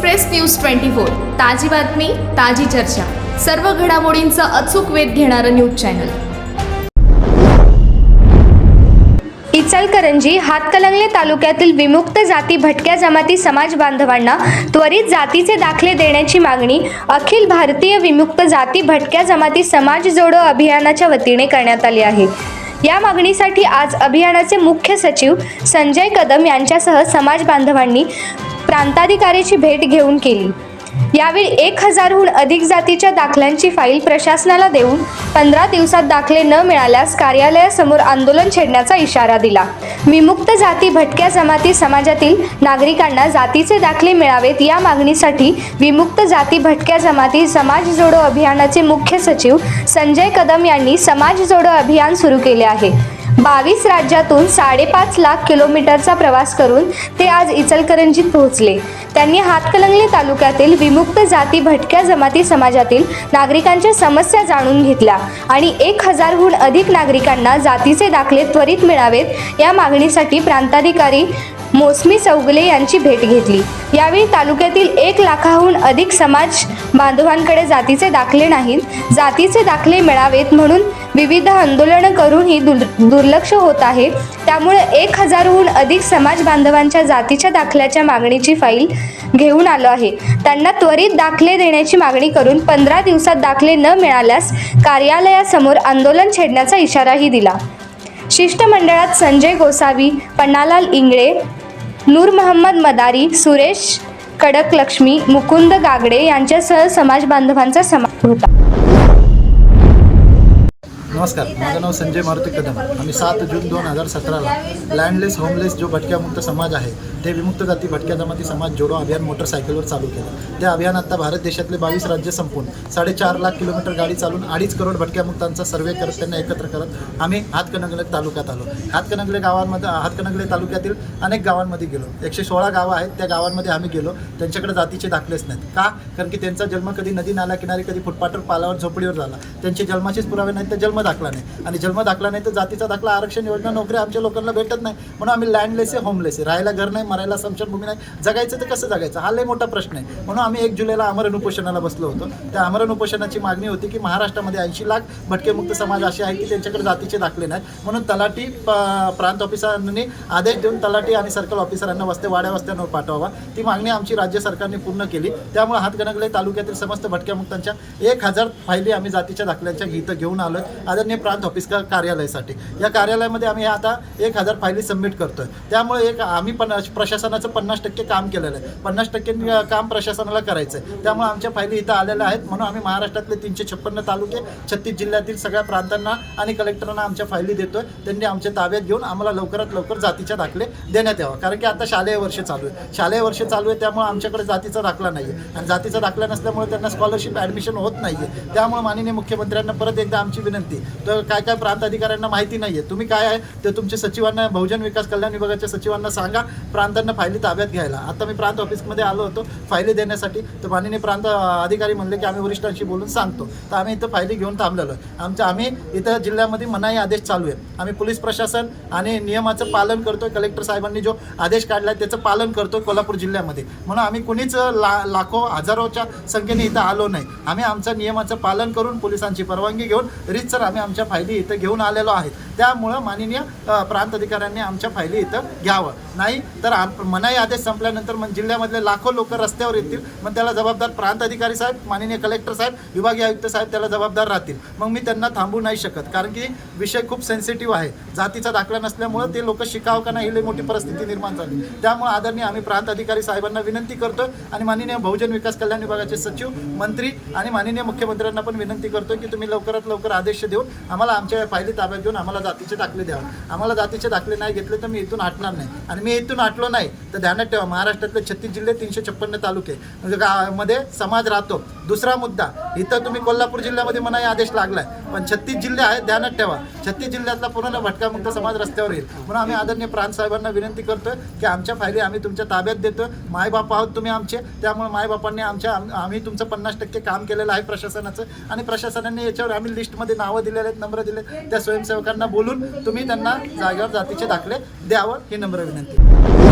Express news twenty four. ताजी बातमी ताजी चर्चा. सर्व घडामोडींचा अचूक वेध घेणारं न्यूज चॅनल. इचलकरंजी हातकलंगले तालुक्यातील विमुक्त जाती भटक्या जमाती समाज बांधवांना त्वरित जातीचे दाखले देण्याची मागणी अखिल भारतीय विमुक्त जाती भटक्या जमाती समाज जोडो अभियानाच्या वतीने करण्यात आली आहे. या मागणीसाठी आज अभियानाचे मुख्य सचिव संजय कदम यांच्यासह समाज बांधवांनी प्रांताधिकारीची भेट घेऊन केली. यावेळी एक हजारहून अधिक जातीच्या दाखल्यांची फाईल प्रशासनाला देऊन पंधरा दिवसात दाखले न मिळाल्यास कार्यालयासमोर आंदोलन छेडण्याचा इशारा दिला. विमुक्त जाती भटक्या जमाती समाजातील नागरिकांना जातीचे दाखले मिळावेत या मागणीसाठी विमुक्त जाती भटक्या जमाती समाज जोडो अभियानाचे मुख्य सचिव संजय कदम यांनी समाज जोडो अभियान सुरू केले आहे. बावीस राज्यातून साडेपाच लाख किलोमीटरचा प्रवास करून ते आज इचलकरंजीत पोहोचले. त्यांनी हातकलंगले तालुक्यातील विमुक्त जाती भटक्या जमाती समाजातील नागरिकांच्या समस्या जाणून घेतल्या आणि एक हजारहून अधिक नागरिकांना जातीचे दाखले त्वरित मिळावेत या मागणीसाठी प्रांताधिकारी मोसमी चौगले यांची भेट घेतली. यावेळी तालुक्यातील एक लाखाहून अधिक समाज बांधवांकडे जातीचे दाखले नाहीत जातीचे दाखले मिळावेत म्हणून विविध आंदोलनं करूनही दुर् दुर्लक्ष होत आहे. त्यामुळे एक हजारहून अधिक समाज बांधवांच्या जातीच्या दाखल्याच्या मागणीची फाईल घेऊन आलो आहे. त्यांना त्वरित दाखले देण्याची मागणी करून पंधरा दिवसात दाखले न मिळाल्यास कार्यालयासमोर आंदोलन छेडण्याचा इशाराही दिला. शिष्टमंडळात संजय गोसावी पन्नालाल इंगळे नूर मोहम्मद मदारी सुरेश कडक लक्ष्मी मुकुंद गागडे यांच्यासह समाज बांधवांचा समावेश होता. नमस्कार माझं नाव संजय मारुती कदम. आम्ही सात जून दोन हजार सतराला लँडलेस होमलेस जो भटक्यामुक्त समाज आहे ते विमुक्त जाती भटक्या जमाती समाज जोडो अभियान मोटरसायकलवर चालू केलं. ते अभियान आता भारत देशातले बावीस राज्य संपून साडेचार लाख किलोमीटर गाडी चालून अडीच करोड भटक्यामुक्तांचा सर्वे करत त्यांना एकत्र करत आम्ही हातकणंगले तालुक्यात आलो. हातकणंगले गावांमध्ये हातकणंगले तालुक्यातील अनेक गावांमध्ये गेलो. एकशे सोळा गावं आहेत त्या गावांमध्ये आम्ही गेलो. त्यांच्याकडे जातीचे दाखलेच नाहीत. का? कारण की त्यांचा जन्म कधी नदी नाला किनारी कधी फुटपाटवर पालावर झोपडीवर झाला. त्यांचे जन्माचेच पुरावे नाहीत तर जन्म दाखला नाही. आणि जन्म दाखला नाही तर जातीचा दाखला आरक्षण योजना नोकरी आमच्या लोकांना भेटत नाही. म्हणून आम्ही लँडलेस आहे होमलेस आहे. राहायला घर नाही मरायला समशनभूमी नाही. जगायचं तर कसं जगायचं? हा लय मोठा प्रश्न आहे. म्हणून आम्ही एक जुलैला आमरण उपोषणाला बसलो होतो. त्या आमरण उपोषणाची मागणी होती की महाराष्ट्रामध्ये ऐंशी लाख भटकेमुक्त समाज असे आहे की त्यांच्याकडे जातीचे दाखले नाहीत. म्हणून तलाठी प्रांत ऑफिसरांनी आदेश देऊन तलाठी आणि सर्कल ऑफिसरांना वस्ते वाड्या वस्त्यांवर पाठवावा. ती मागणी आमची राज्य सरकारने पूर्ण केली. त्यामुळे हातगणगले तालुक्यातील समस्त भटक्यामुक्तांच्या एक हजार फायली आम्ही जातीच्या दाखल्यांच्या गीत घेऊन आलो आदरणीय प्रांत ऑफिस का- कार्यालयासाठी. या कार्यालयामध्ये आम्ही आता एक हजार फायली सबमिट करतोय. त्यामुळे एक आम्ही पण प्रशासनाचं पन्नास टक्के काम केलेलं आहे. पन्नास टक्के काम प्रशासनाला करायचं आहे त्यामुळे आमच्या फायली इथं आलेल्या आहेत. म्हणून आम्ही महाराष्ट्रातले तीनशे छप्पन्न तालुके छत्तीस जिल्ह्यातील सगळ्या प्रांतांना आणि कलेक्टरांना आमच्या फायली देतोय. त्यांनी आमच्या ताब्यात घेऊन आम्हाला लवकरात लवकर जातीच्या दाखले देण्यात यावा. कारण की आता शालेय वर्ष चालू आहे. शालेय वर्ष चालू आहे त्यामुळे आमच्याकडे जातीचा दाखला नाही आहे आणि जातीचा दाखला नसल्यामुळे त्यांना स्कॉलरशिप ॲडमिशन होत नाही आहे त्यामुळे माननीय मुख्यमंत्र्यांना परत एकदा आमची विनंती तर काय काय प्रांत अधिकाऱ्यांना माहिती नाही आहे तुम्ही काय आहे ते तुमच्या सचिवांना बहुजन विकास कल्याण विभागाच्या सचिवांना सांगा. प्रांतांना फायली ताब्यात घ्यायला. आता मी प्रांत ऑफिसमध्ये आलो होतो फायली देण्यासाठी. तर माननीय प्रांत अधिकारी म्हणले की आम्ही वरिष्ठांशी बोलून सांगतो. तर आम्ही इथं फायली घेऊन थांबलेलो आहे. आमच्या आम्ही इथं जिल्ह्यामध्ये मनाई आदेश चालू आहे. आम्ही पोलीस प्रशासन आणि नियमाचं पालन करतो कलेक्टर साहेबांनी जो आदेश काढला आहे त्याचं पालन करतो कोल्हापूर जिल्ह्यामध्ये. म्हणून आम्ही कुणीच ला लाखो हजारोच्या संख्येने इथं आलो नाही. आम्ही आमचं नियमाचं पालन करून पोलिसांची परवानगी घेऊन रीतसर आम्ही आमच्या फायली इथं घेऊन आलेलो आहे त्यामुळं माननीय प्रांत अधिकाऱ्यांनी आमच्या फायली इथं घ्यावं. नाही तर आम- मनाई आदेश संपल्यानंतर मग जिल्ह्यामधले लाखो लोक रस्त्यावर येतील मग त्याला जबाबदार प्रांत अधिकारी साहेब माननीय कलेक्टर साहेब विभागीय आयुक्त साहेब त्याला जबाबदार राहतील. मग मी त्यांना थांबू नाही शकत कारण की विषय खूप सेन्सिटिव्ह आहे. जातीचा दाखला नसल्यामुळं ते लोक शिकावं का नाही ही लई मोठी परिस्थिती निर्माण झाली. त्यामुळे आदरणीय आम्ही प्रांत अधिकारी साहेबांना विनंती करतो आणि माननीय बहुजन विकास कल्याण विभागाचे सचिव मंत्री आणि माननीय मुख्यमंत्र्यांना पण विनंती करतो की तुम्ही लवकरात लवकर आदेश देऊन आम्हाला आमच्या फायली ताब्यात घेऊन आम्हाला जातीचे दाखले द्यावे. आम्हाला जातीचे दाखले नाही घेतले तर मी इथून हटणार नाही. आणि मी इथून हटलो नाही तर ध्यानात ठेवा महाराष्ट्रातले छत्तीस जिल्हे तीनशे छप्पन्न तालुके. म्हणजे गावामध्ये समाज राहतो. दुसरा मुद्दा इथं तुम्ही कोल्हापूर जिल्ह्यामध्ये मनाई आदेश लागलाय. पण छत्तीस जिल्हे आहेत ध्यानात ठेवा. छत्तीस जिल्ह्यातला पूर्ण भटकामुक्त समाज रस्त्यावर येईल. म्हणून आम्ही आदरणीय प्रांत साहेबांना विनंती करतोय की आमच्या फायली आम्ही तुमच्या ताब्यात देतोय. मायबाप आहोत तुम्ही आमचे. त्यामुळे मायबापांनी आमच्या आम्ही तुमचं पन्नास टक्के काम केलेलं आहे प्रशासनाचं. आणि प्रशासनाने याच्यावर आम्ही लिस्टमध्ये नावं दिलेले आहेत नंबर दिले त्या स्वयंसेवकांना बोलून तुम्ही त्यांना जागेवर जातीचे दाखले द्यावं ही नम्र विनंती.